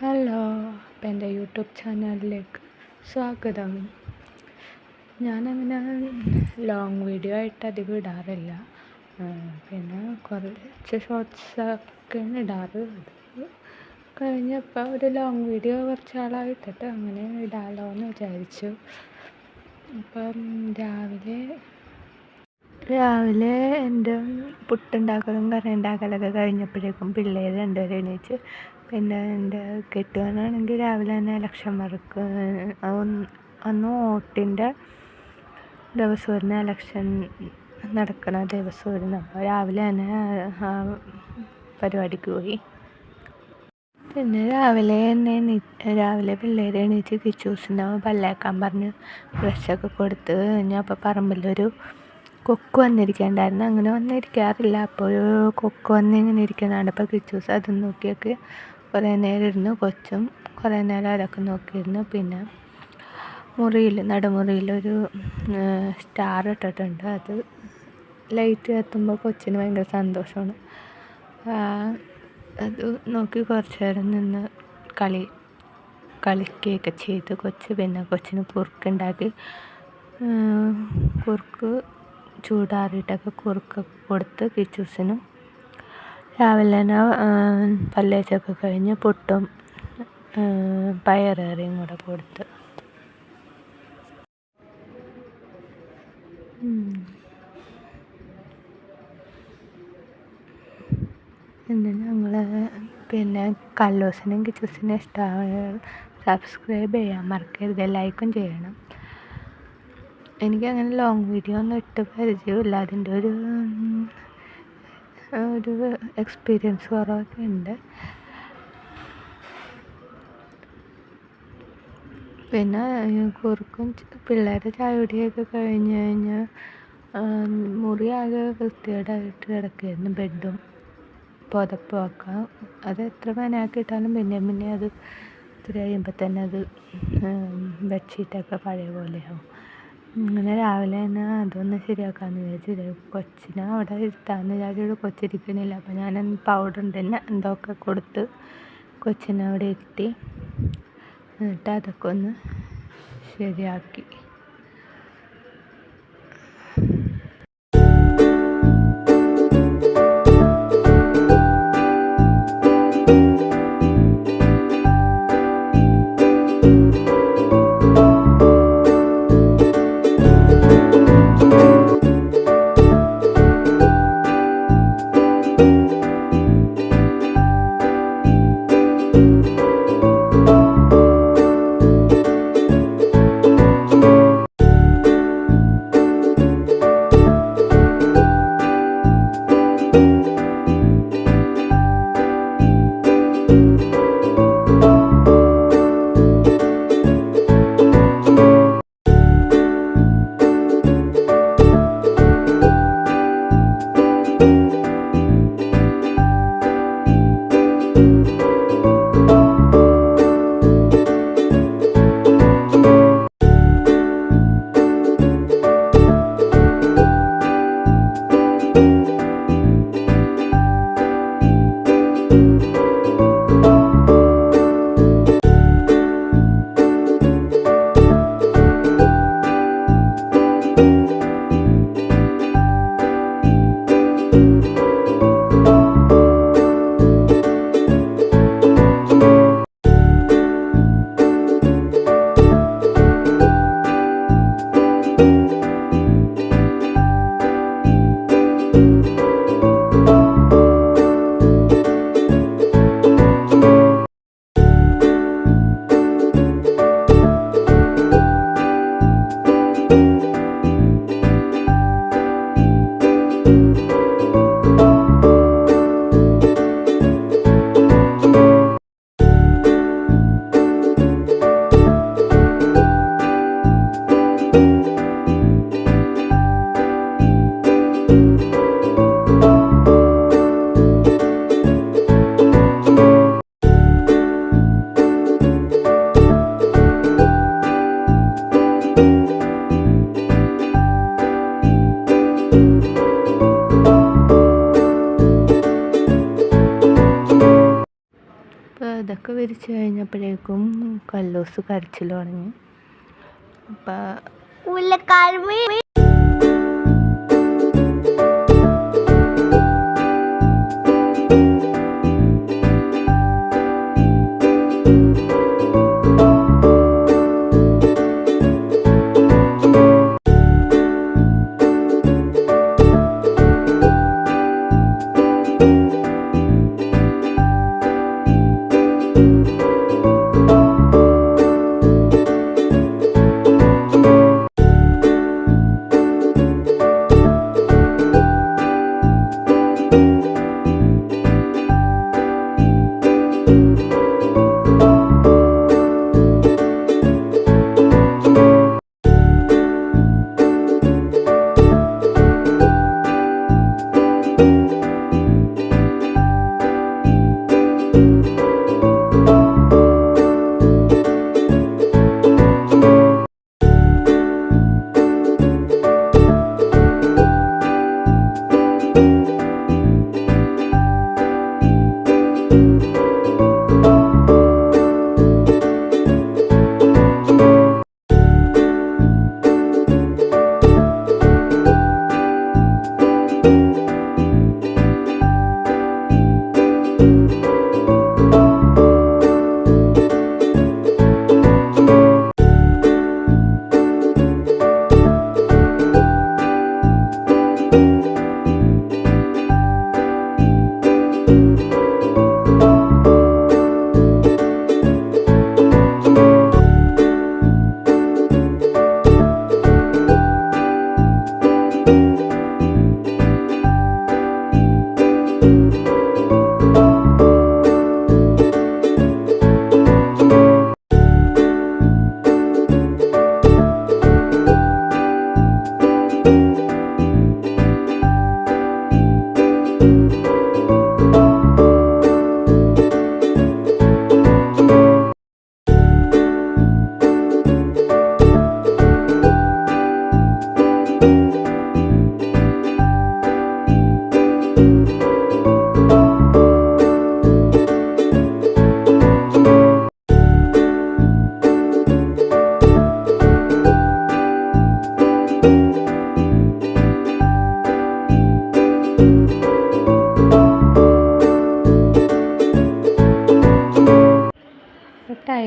Hello അപ്പം എന്റെ YouTube ചാനലിലേക്ക് സ്വാഗതം. ഞാനങ്ങനെ ലോങ് വീഡിയോ ആയിട്ട് അധികം ഇടാറില്ല. പിന്നെ കുറച്ച് ഷോർട്സൊക്കെയാണ് ഇടാറ്. അത് കഴിഞ്ഞപ്പോൾ ഒരു ലോങ് വീഡിയോ കുറച്ച് ആളായിട്ടിട്ട് അങ്ങനെ ഇടാമല്ലോ എന്ന് വിചാരിച്ചു. അപ്പം രാവിലെ രാവിലെ എന്റെ പുട്ടുണ്ടാക്കലും കറി ഉണ്ടാക്കലൊക്കെ കഴിഞ്ഞപ്പോഴേക്കും പിള്ളേർ രണ്ടുപേരും എണീച്ച് പിന്നെ എന്റെ കെട്ടിയവനാണെങ്കിൽ രാവിലെ തന്നെ ഇലക്ഷൻ വർക്ക് അന്ന് വോട്ടിന്റെ ദിവസമായിരുന്നു ഇലക്ഷൻ നടക്കുന്ന ദിവസമായിരുന്നു അപ്പോൾ രാവിലെ തന്നെ ആ പരിപാടിക്ക് പോയി. പിന്നെ രാവിലെ തന്നെ രാവിലെ പിള്ളേരെ എണീച്ച് കിച്ചൂസിന് പല്ലേക്കാൻ പറഞ്ഞ് ബ്രഷൊക്കെ കൊടുത്ത് കഴിഞ്ഞാൽ അപ്പോൾ പറമ്പിലൊരു കൊക്ക് വന്നിരിക്കണ്ടായിരുന്നു അങ്ങനെ വന്നിരിക്കാറില്ല. അപ്പോൾ ഒരു കൊക്ക് വന്ന് ഇങ്ങനെ ഇരിക്കുന്നതാണ്. അപ്പോൾ കിച്ചൂസ് അതും നോക്കിയൊക്കെ കുറേ നേരം ഇരുന്നു കൊച്ചും കുറേ നേരം അതൊക്കെ നോക്കിയിരുന്നു. പിന്നെ മുറിയിൽ നടുമുറിയിലൊരു സ്റ്റാർ ഇട്ടിട്ടുണ്ട്. അത് ലൈറ്റ് കത്തുമ്പോൾ കൊച്ചിന് ഭയങ്കര സന്തോഷമാണ്. അത് നോക്കി കുറച്ച് നേരം നിന്ന് കളി കളിക്കുകയൊക്കെ ചെയ്ത്. കൊച്ച് പിന്നെ കൊച്ചിന് കുറുക്കുണ്ടാക്കി. കുറുക്ക് ചൂടാറിയിട്ടൊക്കെ കുറുക്ക് കൊടുത്ത് കിച്ചൂസിനും രാവിലെ തന്നെ പല്ലേച്ചൊക്കെ കഴിഞ്ഞ് പുട്ടും പയറേറിയും കൂടെ കൊടുത്ത്. പിന്നെ ഞങ്ങൾ പിന്നെ കല്ലോസിനും കിച്ചസിനും ഇഷ്ടമാണ് സബ്സ്ക്രൈബ് ചെയ്യാൻ മറക്കരുത്. ലൈക്കും ചെയ്യണം. എനിക്കങ്ങനെ ലോങ് വീഡിയോ ഒന്നും ഇട്ട് പരിചയമില്ല. അതിന്റെ ഒരു ഒരു എക്സ്പീരിയൻസ് കുറവൊക്കെ ഉണ്ട്. പിന്നെ കുറുക്കും പിള്ളേരുടെ ചായ കുടിയൊക്കെ കഴിഞ്ഞ് കഴിഞ്ഞാൽ മുറി ആകെ വൃത്തികേടായിട്ട് കിടക്കുകയായിരുന്നു ബെഡും പുതപ്പൊക്കെ അത് എത്ര മെനയാക്കിയിട്ടാലും പിന്നെയും പിന്നെ അത് ഇത്തിരി കഴിയുമ്പോൾ തന്നെ അത് ബെഡ്ഷീറ്റൊക്കെ പഴയ പോലെയാവും. അങ്ങനെ രാവിലെ തന്നെ അതൊന്ന് ശരിയാക്കാമെന്ന് വിചാരിച്ചു കൊച്ചിനെ അവിടെ ഇരുത്താമെന്ന് വിചാരിച്ചിട്ട് കൊച്ചിരിക്കണില്ല. അപ്പോൾ ഞാൻ പൗഡർ തന്നെ എന്തൊക്കെ കൊടുത്ത് കൊച്ചിനെ അവിടെ ഇരുത്തി എന്നിട്ട് അതൊക്കെ ഒന്ന് ശരിയാക്കി. വിരിച്ച് കഴിഞ്ഞപ്പോഴേക്കും കല്ലോസ് കരച്ചിൽ തുടങ്ങി. അപ്പം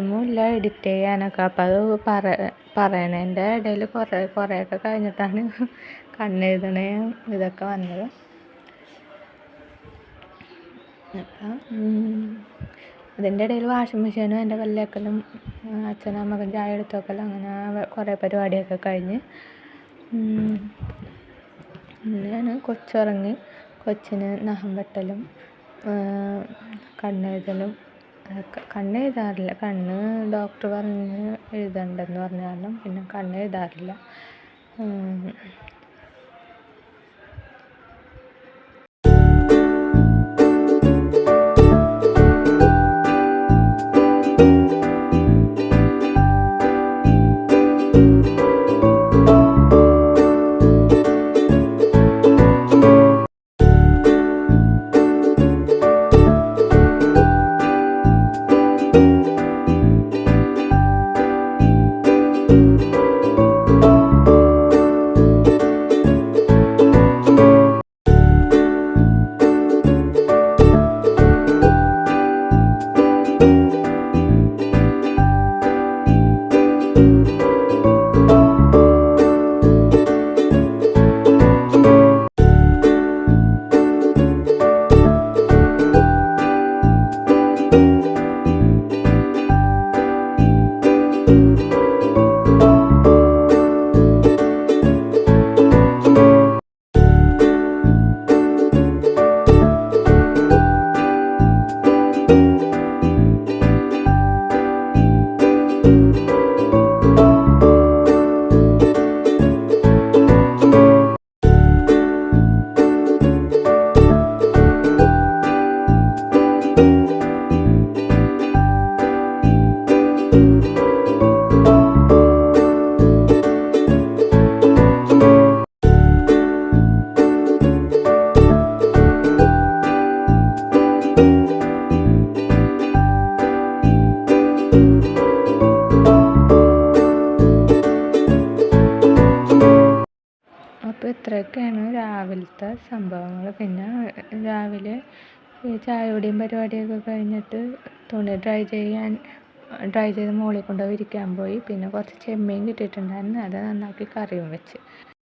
ടൈമും എഡിറ്റ് ചെയ്യാനൊക്കെ. അപ്പം അത് പറ പറയണതിന്റെ ഇടയിൽ കുറേ കുറേയൊക്കെ കഴിഞ്ഞിട്ടാണ് കണ്ണെഴുതണ ഇതൊക്കെ വന്നത്. അപ്പം അതിന്റെ ഇടയിൽ വാഷിംഗ് മെഷീനും എന്റെ കല്ലേക്കലും അച്ഛനും അമ്മക്കും ചായ എടുത്ത് അങ്ങനെ കുറേ പരിപാടിയൊക്കെ കഴിഞ്ഞ് അങ്ങനെയാണ് കൊച്ചുറങ്ങി. കൊച്ചിന് നഹം വെട്ടലും കണ്ണെഴുതലും കണ്ണ് എഴുതാറില്ല കണ്ണ് ഡോക്ടർ പറഞ്ഞ് എഴുതണ്ടെന്ന് പറഞ്ഞ കാരണം പിന്നെ കണ്ണ് എഴുതാറില്ല ഇത്രയൊക്കെയാണ് രാവിലത്തെ സംഭവങ്ങൾ. പിന്നെ രാവിലെ ഈ ചായകുടിയും പരിപാടിയൊക്കെ കഴിഞ്ഞിട്ട് തുണി ഡ്രൈ ചെയ്യാൻ ഡ്രൈ ചെയ്ത് മുകളിൽ കൊണ്ടുപോയി വിരിക്കാൻ പോയി. പിന്നെ കുറച്ച് ചെമ്മീൻ കിട്ടിയിട്ടുണ്ടായിരുന്നു. അത് നന്നാക്കി കറിയും വെച്ച്.